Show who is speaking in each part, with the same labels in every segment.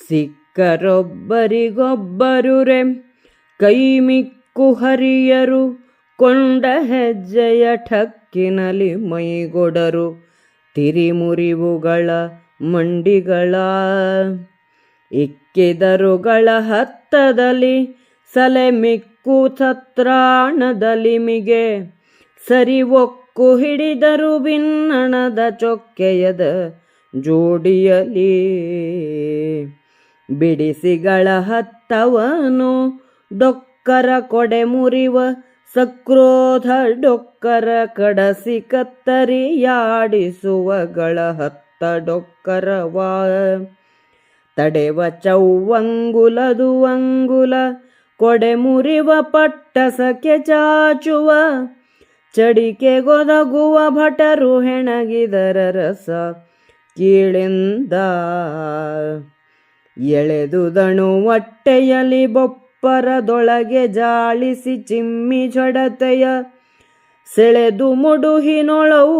Speaker 1: ಸಿಕ್ಕರೊಬ್ಬರಿಗೊಬ್ಬರು ಕೈ ಕೈಮಿಕ್ಕು ಹರಿಯರು, ಕೊಂಡ ಹೆಜ್ಜೆಯ ಠಕ್ಕಿನಲಿ ಮೈಗೊಡರು, ತಿರಿಮುರಿವುಗಳ ಮಂಡಿಗಳ, ಇಕ್ಕಿದರುಗಳ ಹತ್ತದಲ್ಲಿ, ಸಲೆ ಮಿಕ್ಕು ಸತ್ರಾಣದಲಿಮಿಗೆ ಸರಿ ಒಕ್ಕು ಹಿಡಿದರು ಬಿನ್ನಣದ ಚೊಕ್ಕೆಯದ ಜೋಡಿಯಲಿ. ಬಿಡಿಸಿಗಳ ಹತ್ತವನು ಡೊಕ್ಕರ ಕೊಡೆ ಮುರಿವ ಸಕ್ರೋಧ ಡೊಕ್ಕರ ಕಡಸಿ ಕತ್ತರಿಯಾಡಿಸುವಗಳ ಹತ್ತ ಡೊಕ್ಕರವ. ತಡೆವ ಚೌವಂಗುಲದು ಅಂಗುಲ ಕೊಡೆ ಮುರಿವ ಪಟ್ಟಸಕ್ಕೆ ಚಾಚುವ. ಚಡಿಕೆ ಗೊದಗುವ ಭಟರು ಹೆಣಗಿದರ ರಸ ಕೀಳಿಂದ. ಎಳೆದುದಣು ಹೊಟ್ಟೆಯಲಿ ಬೊಪ್ಪರದೊಳಗೆ ಜಾಳಿಸಿ ಚಿಮ್ಮಿ ಜಡತೆಯ ಸೆಳೆದು ಮುಡುಹಿನೊಳವು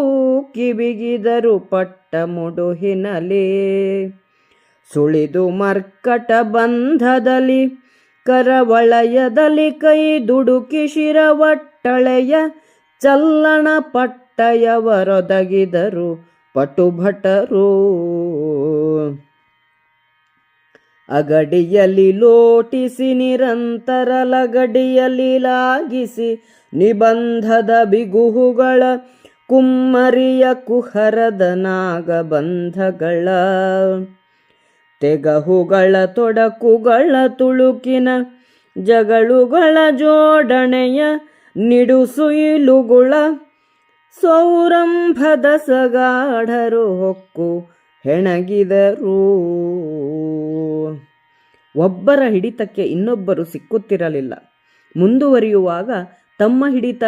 Speaker 1: ಕಿವಿಗಿದರು ಪಟ್ಟ ಮುಡುಹಿನಲಿ ಸುಳಿದು ಮರ್ಕಟ ಬಂಧದಲ್ಲಿ ಕರವಳಯದಲ್ಲಿ ಕೈ ದುಡುಕಿ ಶಿರವಟ್ಟಳೆಯ ಚಲ್ಲಣ ಪಟ್ಟಯವರೊದಗಿದರು ಪಟುಭಟರು. ಅಗಡಿಯಲ್ಲಿ ಲೋಟಿಸಿ ನಿರಂತರ ಲಗಡಿಯಲ್ಲಿ ಲಾಗಿಸಿ ನಿಬಂಧದ ಬಿಗುಹುಗಳ ಕುಮ್ಮರಿಯ ಕುಹರದ ನಾಗಬಂಧಗಳ ತೆಗಹುಗಳ ತೊಡಕುಗಳ ತುಳುಕಿನ ಜಗಳುಗಳ ಜೋಡಣೆಯ ನಿಡುಸುಯಿಲುಗುಳ ಸೌರಂಭದ ಸಗಾಢರು ಹೊಕ್ಕು ಹೆಣಗಿದರು. ಒಬ್ಬರ ಹಿಡಿತಕ್ಕೆ ಇನ್ನೊಬ್ಬರು ಸಿಕ್ಕುತ್ತಿರಲಿಲ್ಲ. ಮುಂದುವರಿಯುವಾಗ ತಮ್ಮ ಹಿಡಿತ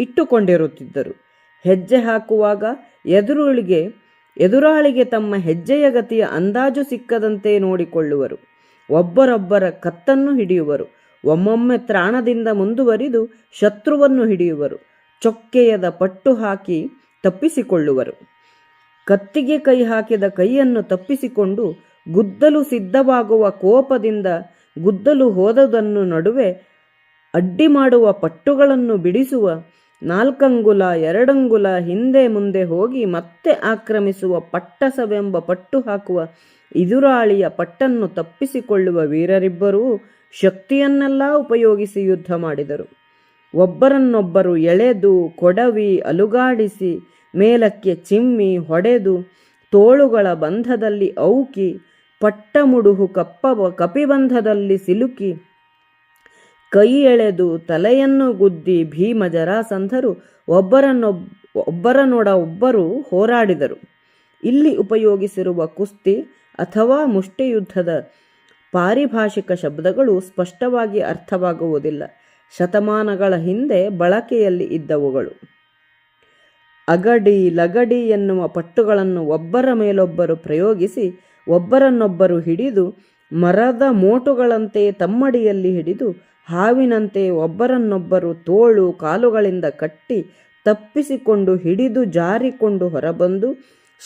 Speaker 1: ಇಟ್ಟುಕೊಂಡಿರುತ್ತಿದ್ದರು. ಹೆಜ್ಜೆ ಹಾಕುವಾಗ ಎದುರುಳಿಗೆ, ಎದುರಾಳಿಗೆ ತಮ್ಮ ಹೆಜ್ಜೆಯ ಗತಿಯ ಅಂದಾಜು ಸಿಕ್ಕದಂತೆ ನೋಡಿಕೊಳ್ಳುವರು. ಒಬ್ಬರೊಬ್ಬರ ಕತ್ತನ್ನು ಹಿಡಿಯುವರು. ಒಮ್ಮೊಮ್ಮೆ ತ್ರಾಣದಿಂದ ಮುಂದುವರಿದು ಶತ್ರುವನ್ನು ಹಿಡಿಯುವರು. ಚೊಕ್ಕೆಯದ ಪಟ್ಟು ಹಾಕಿ ತಪ್ಪಿಸಿಕೊಳ್ಳುವರು. ಕತ್ತಿಗೆ ಕೈ ಹಾಕಿದ ಕೈಯನ್ನು ತಪ್ಪಿಸಿಕೊಂಡು ಗುದ್ದಲು ಸಿದ್ಧವಾಗುವ ಕೋಪದಿಂದ ಗುದ್ದಲು ಹೋದದನ್ನು ನಡುವೆ ಅಡ್ಡಿ ಮಾಡುವ ಪಟ್ಟುಗಳನ್ನು ಬಿಡಿಸುವ ನಾಲ್ಕಂಗುಲ, ಎರಡಂಗುಲ ಹಿಂದೆ ಮುಂದೆ ಹೋಗಿ ಮತ್ತೆ ಆಕ್ರಮಿಸುವ ಪಟ್ಟಸವೆಂಬ ಪಟ್ಟು ಹಾಕುವ ಎದುರಾಳಿಯ ಪಟ್ಟನ್ನು ತಪ್ಪಿಸಿಕೊಳ್ಳುವ ವೀರರಿಬ್ಬರೂ ಶಕ್ತಿಯನ್ನೆಲ್ಲ ಉಪಯೋಗಿಸಿ ಯುದ್ಧ ಮಾಡಿದರು. ಒಬ್ಬರನ್ನೊಬ್ಬರು ಎಳೆದು, ಕೊಡವಿ, ಅಲುಗಾಡಿಸಿ, ಮೇಲಕ್ಕೆ ಚಿಮ್ಮಿ, ಹೊಡೆದು, ತೋಳುಗಳ ಬಂಧದಲ್ಲಿ ಔಕಿ ಪಟ್ಟಮುಡುಹು ಕಪ್ಪ, ಕಪಿಬಂಧದಲ್ಲಿ ಸಿಲುಕಿ ಕೈ ಎಳೆದು ತಲೆಯನ್ನು ಗುದ್ದಿ ಭೀಮ ಜರಾಸಂಧರು ಒಬ್ಬರನ್ನೊಬ್, ಒಬ್ಬರನೊಡ ಒಬ್ಬರು ಹೋರಾಡಿದರು. ಇಲ್ಲಿ ಉಪಯೋಗಿಸಿರುವ ಕುಸ್ತಿ ಅಥವಾ ಮುಷ್ಟಿಯುದ್ಧದ ಪಾರಿಭಾಷಿಕ ಶಬ್ದಗಳು ಸ್ಪಷ್ಟವಾಗಿ ಅರ್ಥವಾಗುವುದಿಲ್ಲ. ಶತಮಾನಗಳ ಹಿಂದೆ ಬಳಕೆಯಲ್ಲಿ ಇದ್ದವುಗಳು. ಅಗಡಿ ಲಗಡಿ ಎನ್ನುವ ಪಟ್ಟುಗಳನ್ನು ಒಬ್ಬರ ಮೇಲೊಬ್ಬರು ಪ್ರಯೋಗಿಸಿ ಒಬ್ಬರನ್ನೊಬ್ಬರು ಹಿಡಿದು ಮರದ ಮೋಟುಗಳಂತೆ ತಮ್ಮಡಿಯಲ್ಲಿ ಹಿಡಿದು ಹಾವಿನಂತೆ ಒಬ್ಬರನ್ನೊಬ್ಬರು ತೋಳು ಕಾಲುಗಳಿಂದ ಕಟ್ಟಿ ತಪ್ಪಿಸಿಕೊಂಡು ಹಿಡಿದು ಜಾರಿಕೊಂಡು ಹೊರಬಂದು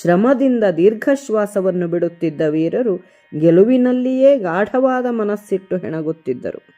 Speaker 1: ಶ್ರಮದಿಂದ ದೀರ್ಘಶ್ವಾಸವನ್ನು ಬಿಡುತ್ತಿದ್ದ ವೀರರು ಗೆಲುವಿನಲ್ಲಿಯೇ ಗಾಢವಾದ ಮನಸ್ಸಿಟ್ಟು ಹೆಣಗುತ್ತಿದ್ದರು.